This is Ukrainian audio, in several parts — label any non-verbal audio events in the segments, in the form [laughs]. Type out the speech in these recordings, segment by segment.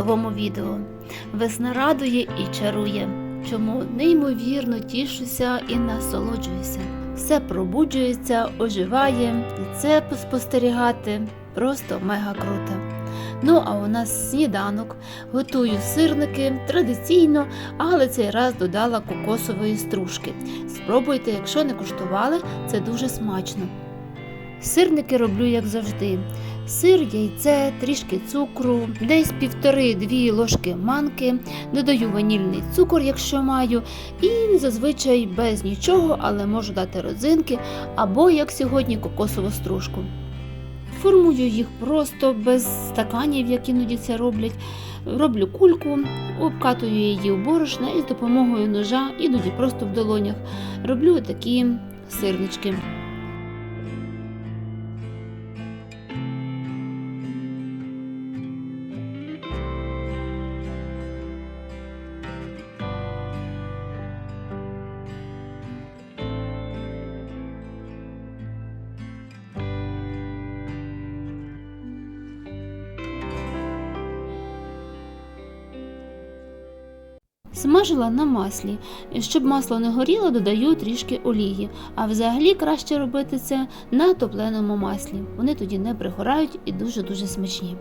новому відео. Весна радує і чарує, чому неймовірно тішуся і насолоджуюся. Все пробуджується, оживає, і це спостерігати просто мега круто. Ну а у нас сніданок. Готую сирники традиційно, але цей раз додала кокосової стружки. Спробуйте, якщо не куштували, це дуже смачно. Сирники роблю як завжди. Сир, яйце, трішки цукру, десь півтори-дві ложки манки, додаю ванільний цукор, якщо маю, і зазвичай без нічого, але можу дати родзинки або, як сьогодні, кокосову стружку. Формую їх просто без стаканів, як іноді це роблять. Роблю кульку, обкатую її у борошна і з допомогою ножа, іноді просто в долонях. Роблю такі сирнички. Смажила на маслі. Щоб масло не горіло, додаю трішки олії. А взагалі краще робити це на топленому маслі. Вони тоді не пригорають і дуже-дуже смачні.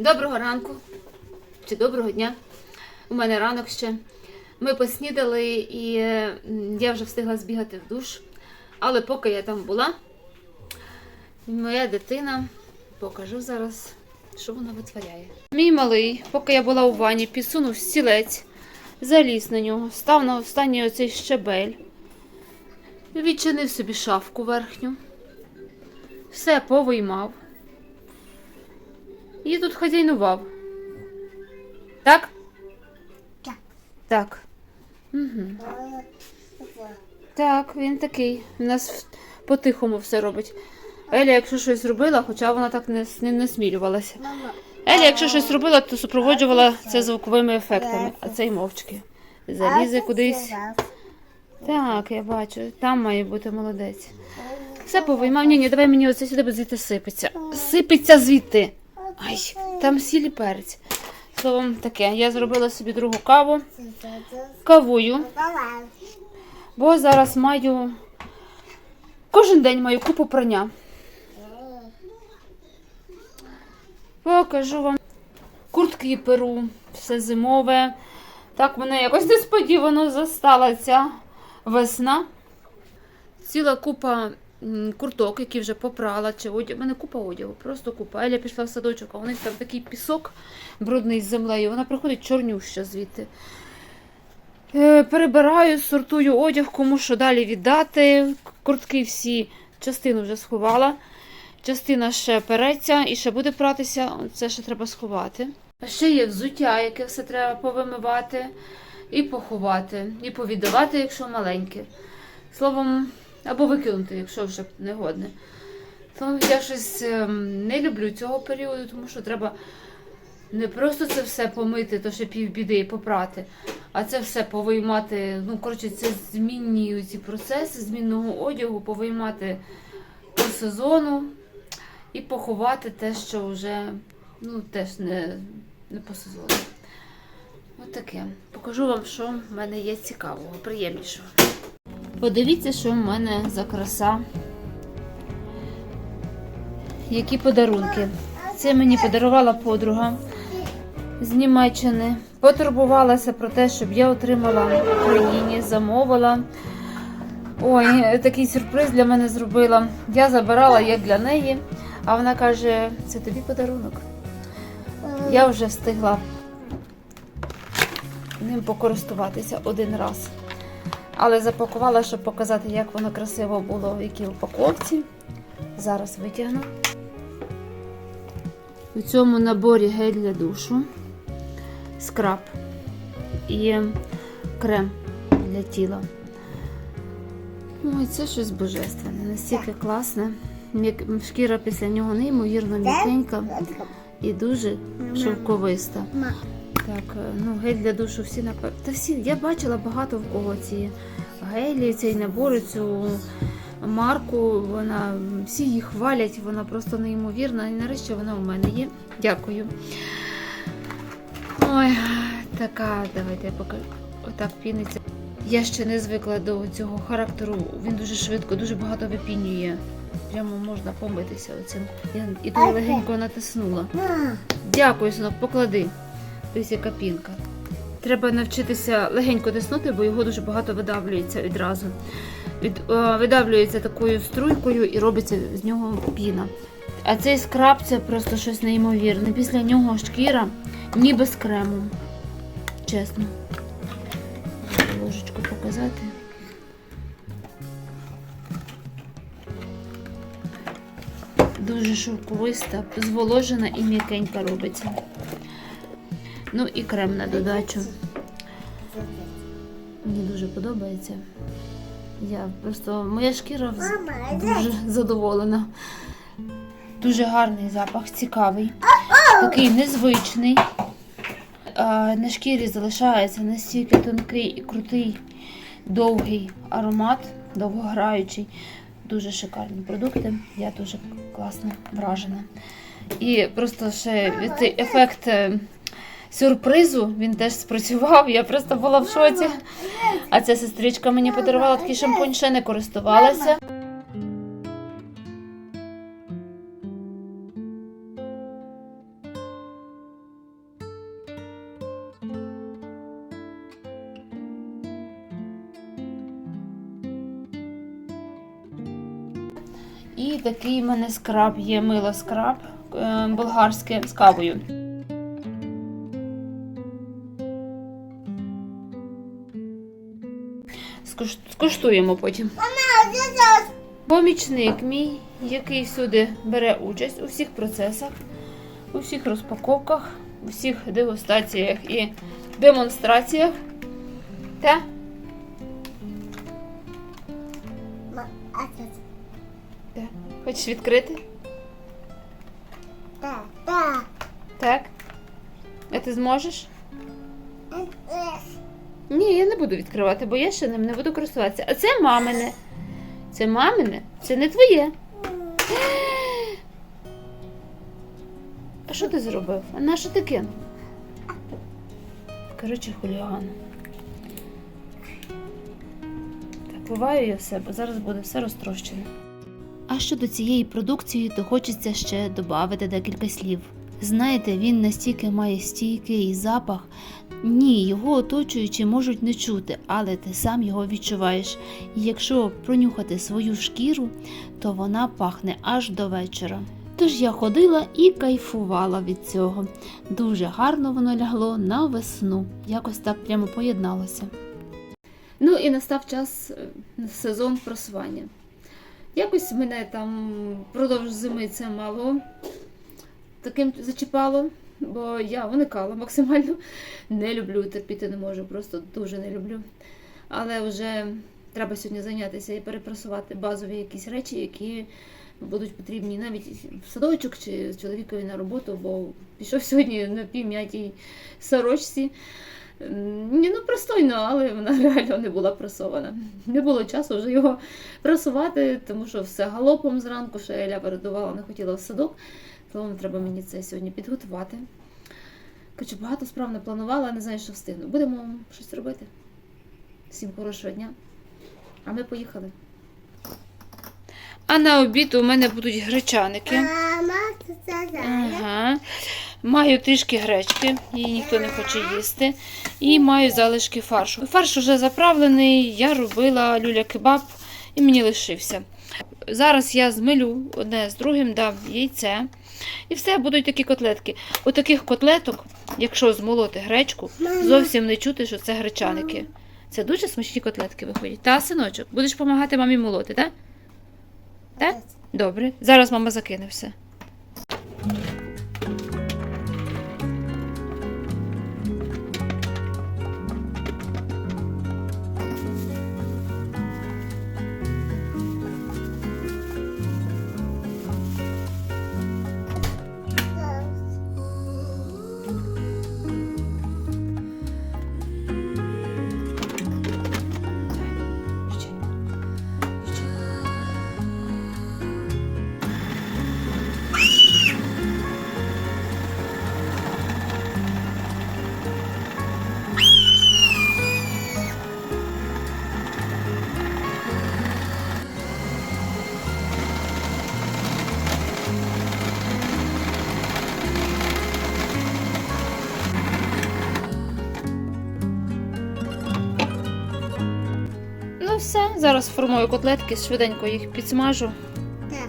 Доброго ранку чи доброго дня. У мене ранок ще. Ми поснідали і я вже встигла збігати в душ. Але поки я там була, моя дитина, покажу зараз, що вона витворяє. Мій малий, поки я була у ванні, підсунув стілець, заліз на нього, став на останній оцей щебель, відчинив собі шафку верхню, все повиймав. І тут хазяйнував. Так? Так. Так. Угу. Так, він такий. У нас по-тихому все робить. Еля, якщо щось робила, хоча вона так не, не насмілювалася. Мама, Еля, якщо щось робила, то супроводжувала це звуковими ефектами, а цей мовчки. Залізе кудись. Так, я бачу, там має бути молодець. Все повиймав. Ні, ні, давай мені оце сюди, бо звідти сипеться. Сипеться звідти. Ай, там сіль і перець. Словом, таке. Я зробила собі другу каву. Кавую, бо зараз маю. Кожен день маю купу прання. Покажу вам. Куртки перу, все зимове. Так мене якось несподівано застала ця весна. Ціла купа курток, які вже попрала, чи одяг. У мене купа одягу, просто купа. Еля пішла в садочок, а у них там такий пісок брудний з землею. Вона приходить чорнюща звідти. Е, Перебираю, сортую одяг, кому що далі віддати. Куртки всі частину вже сховала. Частина ще переться і ще буде пратися. Це ще треба сховати. А ще є взуття, яке все треба повимивати і поховати, і повіддавати, якщо маленьке. Словом, або викинути, якщо вже не годне. То я щось ем, не люблю цього періоду, тому що треба не просто це все помити, то ще півбіди і попрати, а це все повиймати. Ну, коротше, це змінні ці процеси змінного одягу, повиймати по сезону і поховати те, що вже ну, теж не, не по сезону. Ось. Покажу вам, що в мене є цікавого, приємнішого. Подивіться, що в мене за краса. Які подарунки. Це мені подарувала подруга з Німеччини. Потурбувалася про те, щоб я отримала в Україні, замовила. Ой, такий сюрприз для мене зробила. Я забирала як для неї, а вона каже: це тобі подарунок. Я вже встигла ним покористуватися один раз. Але запакувала, щоб показати, як воно красиво було, в якій упаковці. Зараз витягну. У цьому наборі гель для душу, скраб і крем для тіла. Ой, це щось божественне, настільки класне. Шкіра після нього неймовірно м'якенька і дуже шовковиста. Так, е, ну гель для душу всі напевно. Та всі, я бачила багато в кого ці гелі, цей набор, цю марку. Вона всі її хвалять, вона просто неймовірна. І нарешті вона у мене є. Дякую. Ой, така, давайте я покажу. Отак піниться. Я ще не звикла до цього характеру. Він дуже швидко, дуже багато випінює. Прямо можна помитися оцим. Я і то легенько натиснула. Дякую, синок, поклади. Дивись, яка пінка. Треба навчитися легенько тиснути, бо його дуже багато видавлюється відразу. Від, е, видавлюється такою струйкою і робиться з нього піна. А цей скраб це просто щось неймовірне. Після нього шкіра ніби з крему. Чесно. Ложечку показати. Дуже шовковиста, зволожена і м'якенька робиться. Ну і крем на додачу. Мені дуже подобається. Я просто моя шкіра дуже задоволена. Дуже гарний запах, цікавий. Такий незвичний. На шкірі залишається настільки тонкий і крутий, довгий аромат, довгограючий. Дуже шикарні продукти. Я дуже класно вражена. І просто ще цей ефект е, сюрпризу він теж спрацював. Я просто була в шоці. А ця сестричка мені подарувала такий шампунь, ще не користувалася. І такий в мене скраб є мило скраб е, болгарське з кавою. Скуштуємо потім. Помічник мій, який всюди бере участь у всіх процесах, у всіх розпаковках, у всіх дегустаціях і демонстраціях. Та? Та. Хочеш відкрити? Так? А ти зможеш? Ні, я не буду відкривати, бо я ще ним не буду користуватися. А це мамине. Це мамине, це не твоє. А що ти зробив? А на що кинув? Коротше, хуліган. Так, буваю я все, бо зараз буде все розтрощене. А щодо цієї продукції, то хочеться ще додати декілька слів. Знаєте, він настільки має стійкий запах. Ні, його оточуючі можуть не чути, але ти сам його відчуваєш. І якщо пронюхати свою шкіру, то вона пахне аж до вечора. Тож я ходила і кайфувала від цього. Дуже гарно воно лягло на весну. Якось так прямо поєдналося. Ну і настав час е, сезон просування. Якось мене там впродовж зими це мало таким зачіпало, бо я уникала максимально. Не люблю терпіти не можу, просто дуже не люблю. Але вже треба сьогодні зайнятися і перепрасувати базові якісь речі, які будуть потрібні навіть в садочок чи чоловікові на роботу, бо пішов сьогодні на півм'ятій сорочці. Ні, ну простойно, але вона [laughs] реально не була прасована. Не було часу вже його прасувати, тому що все галопом зранку, ще Еля передувала, не хотіла в садок. Тому треба мені це сьогодні підготувати. Коротше, багато справ не планувала, не знаю, що встигну. Будемо щось робити. Всім хорошого дня. А ми поїхали. А на обід у мене будуть гречаники. Мама, це. Ага. Маю трішки гречки, її ніхто не хоче їсти. І маю залишки фаршу. Фарш вже заправлений, я робила люля-кебаб і мені лишився. Зараз я змилю одне з другим, дам яйце. І все, будуть такі котлетки. У таких котлеток, якщо змолоти гречку, зовсім не чути, що це гречаники. Це дуже смачні котлетки виходять. Та, синочок, будеш допомагати мамі молоти, так? Так? Добре. Зараз мама закине все. Все, зараз формую котлетки, швиденько їх підсмажу. Так.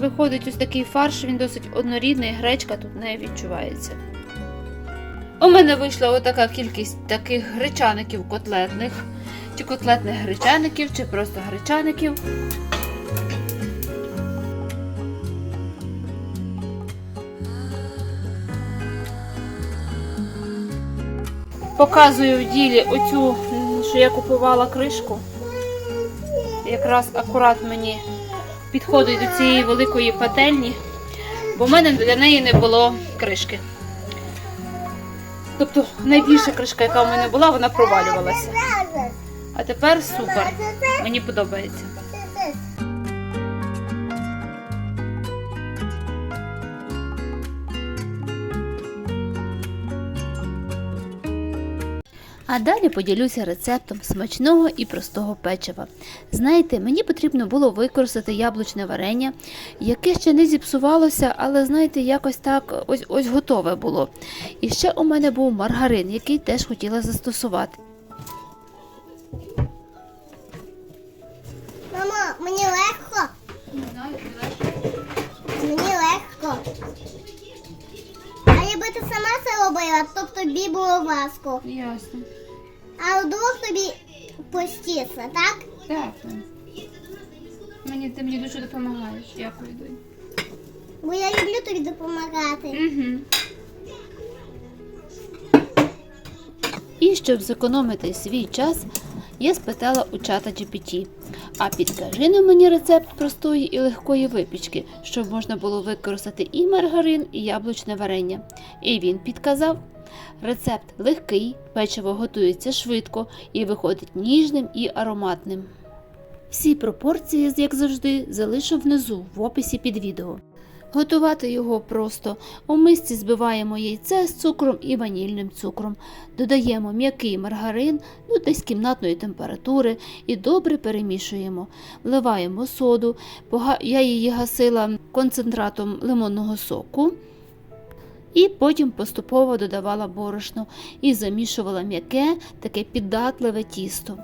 Виходить ось такий фарш, він досить однорідний, гречка тут не відчувається. У мене вийшла отака кількість таких гречаників котлетних, чи котлетних гречаників, чи просто гречаників. Показую в ділі оцю, що я купувала кришку. Якраз акурат мені підходить до цієї великої пательні, бо в мене для неї не було кришки. Тобто найбільша кришка, яка в мене була, вона провалювалася. А тепер супер. Мені подобається. А далі поділюся рецептом смачного і простого печива. Знаєте, мені потрібно було використати яблучне варення, яке ще не зіпсувалося, але знаєте, якось так ось ось готове було. І ще у мене був маргарин, який теж хотіла застосувати. Мамо, мені легко. Мені легко. А якби ти сама це робила, то б тобі було важко. Ясно. А вдвох тобі постіться, так? Так. Мені ти мені дуже допомагаєш. Дякую. Бо я люблю тобі допомагати. Угу. І щоб зекономити свій час, я спитала у чата GPT, а підкажи на мені рецепт простої і легкої випічки, щоб можна було використати і маргарин, і яблучне варення. І він підказав. Рецепт легкий, печиво готується швидко і виходить ніжним і ароматним. Всі пропорції, як завжди, залишу внизу в описі під відео. Готувати його просто. У мисці збиваємо яйце з цукром і ванільним цукром. Додаємо м'який маргарин ну, десь кімнатної температури і добре перемішуємо. Вливаємо соду. Я її гасила концентратом лимонного соку. І потім поступово додавала борошно і замішувала м'яке, таке піддатливе тісто.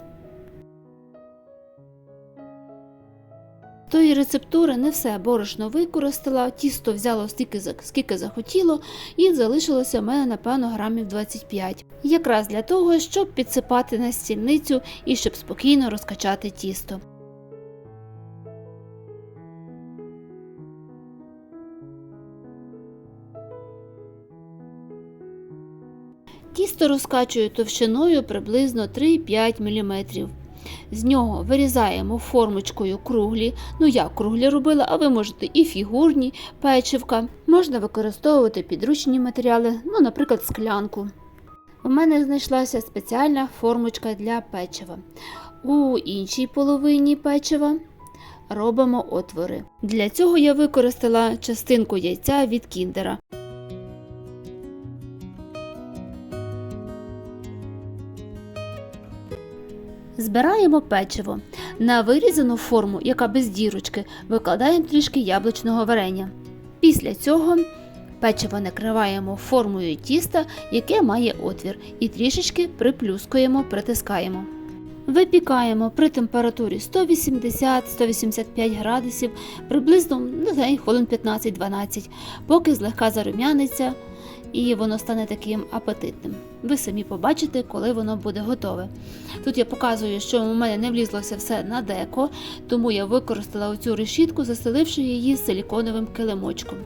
Тої рецептури не все борошно використала, тісто взяло стільки, скільки захотіло, і залишилося в мене, напевно, грамів 25. Якраз для того, щоб підсипати на стільницю і щоб спокійно розкачати тісто. Тісто розкачую товщиною приблизно 3-5 мм. З нього вирізаємо формочкою круглі. Ну я круглі робила, а ви можете і фігурні, печивка. Можна використовувати підручні матеріали, ну, наприклад, склянку. У мене знайшлася спеціальна формочка для печива. У іншій половині печива робимо отвори. Для цього я використала частинку яйця від кіндера. Збираємо печиво. На вирізану форму, яка без дірочки, викладаємо трішки яблучного варення. Після цього печиво накриваємо формою тіста, яке має отвір, і трішечки приплюскуємо, притискаємо. Випікаємо при температурі 180-185 градусів приблизно ну, хвилин 15-12, поки злегка зарум'яниться і воно стане таким апетитним. Ви самі побачите, коли воно буде готове. Тут я показую, що у мене не влізлося все на деко, тому я використала оцю решітку, застеливши її силіконовим килимочком.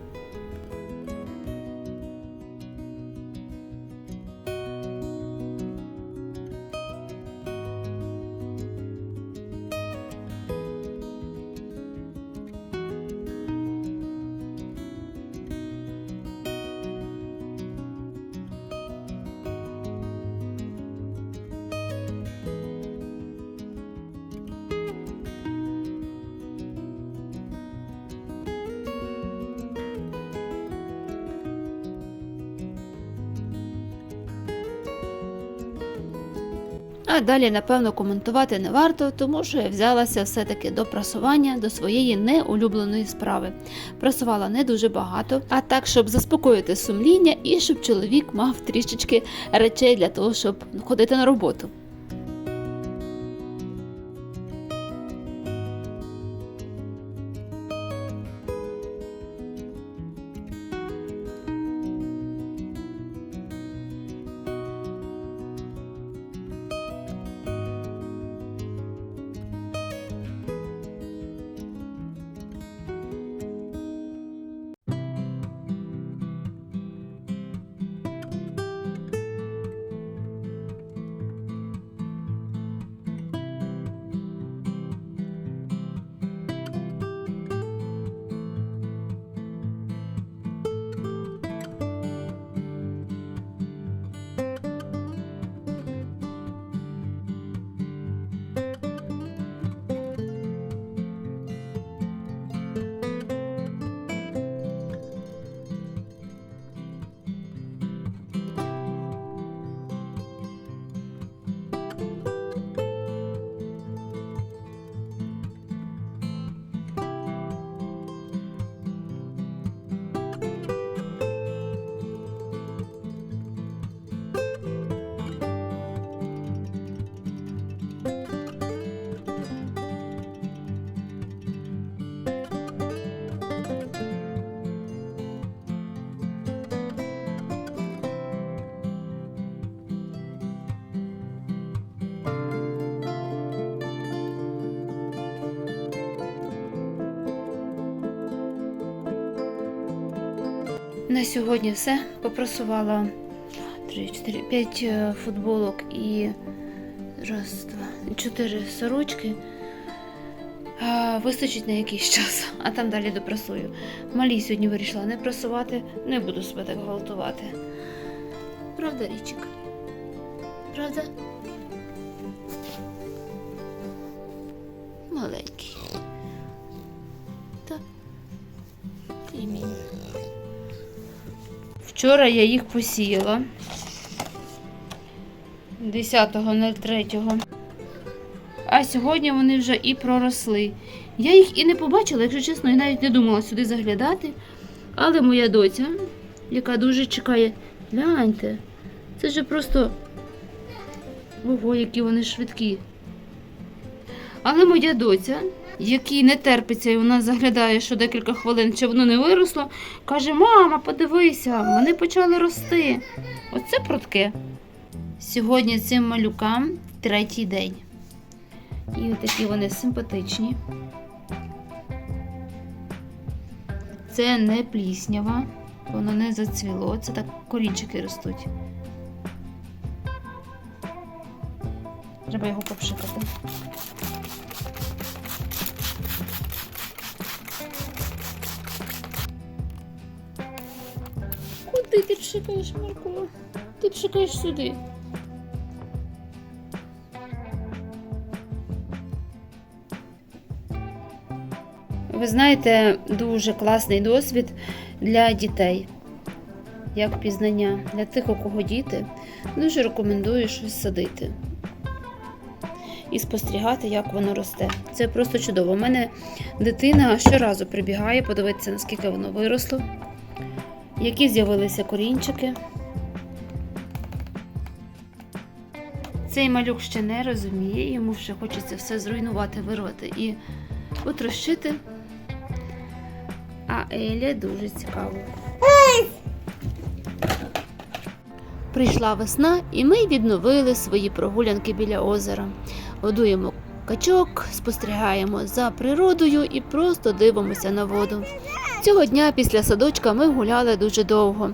А далі, напевно, коментувати не варто, тому що я взялася все-таки до прасування, до своєї неулюбленої справи. Прасувала не дуже багато, а так, щоб заспокоїти сумління і щоб чоловік мав трішечки речей для того, щоб ходити на роботу. Сьогодні все. Попросувала 3, 4, 5 футболок і раз, два, чотири сорочки. Вистачить на якийсь час, а там далі допрасую. Малі сьогодні вирішила не прасувати, не буду себе так гвалтувати. Правда, річик? Правда? Маленький. Вчора я їх посіяла 10.03. А сьогодні вони вже і проросли. Я їх і не побачила, якщо чесно, і навіть не думала сюди заглядати. Але моя доця, яка дуже чекає, гляньте, це ж просто ого, які вони швидкі. Але моя доця, якій не терпиться, і вона заглядає, що декілька хвилин, чи воно не виросло, каже: Мама, подивися, вони почали рости. Оце прутке. Сьогодні цим малюкам третій день. І такі вони симпатичні. Це не пліснява, воно не зацвіло, це так корінчики ростуть. Треба його попшикати. Ти пшикаєш, Марко? Ти пшикаєш сюди. Ви знаєте, дуже класний досвід для дітей. Як пізнання. Для тих, у кого діти, дуже рекомендую щось садити. і спостерігати, як воно росте. Це просто чудово. У мене дитина щоразу прибігає, подивитися, наскільки воно виросло, які з'явилися корінчики. Цей малюк ще не розуміє, йому ще хочеться все зруйнувати, вирвати і потрощити. А Елі дуже цікаво. Прийшла весна, і ми відновили свої прогулянки біля озера. Годуємо качок, спостерігаємо за природою і просто дивимося на воду. Цього дня після садочка ми гуляли дуже довго.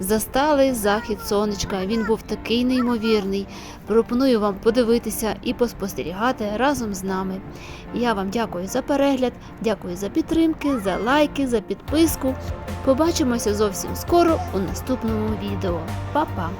Застали захід сонечка. Він був такий неймовірний. Пропоную вам подивитися і поспостерігати разом з нами. Я вам дякую за перегляд, дякую за підтримки, за лайки, за підписку. Побачимося зовсім скоро у наступному відео. Па-па!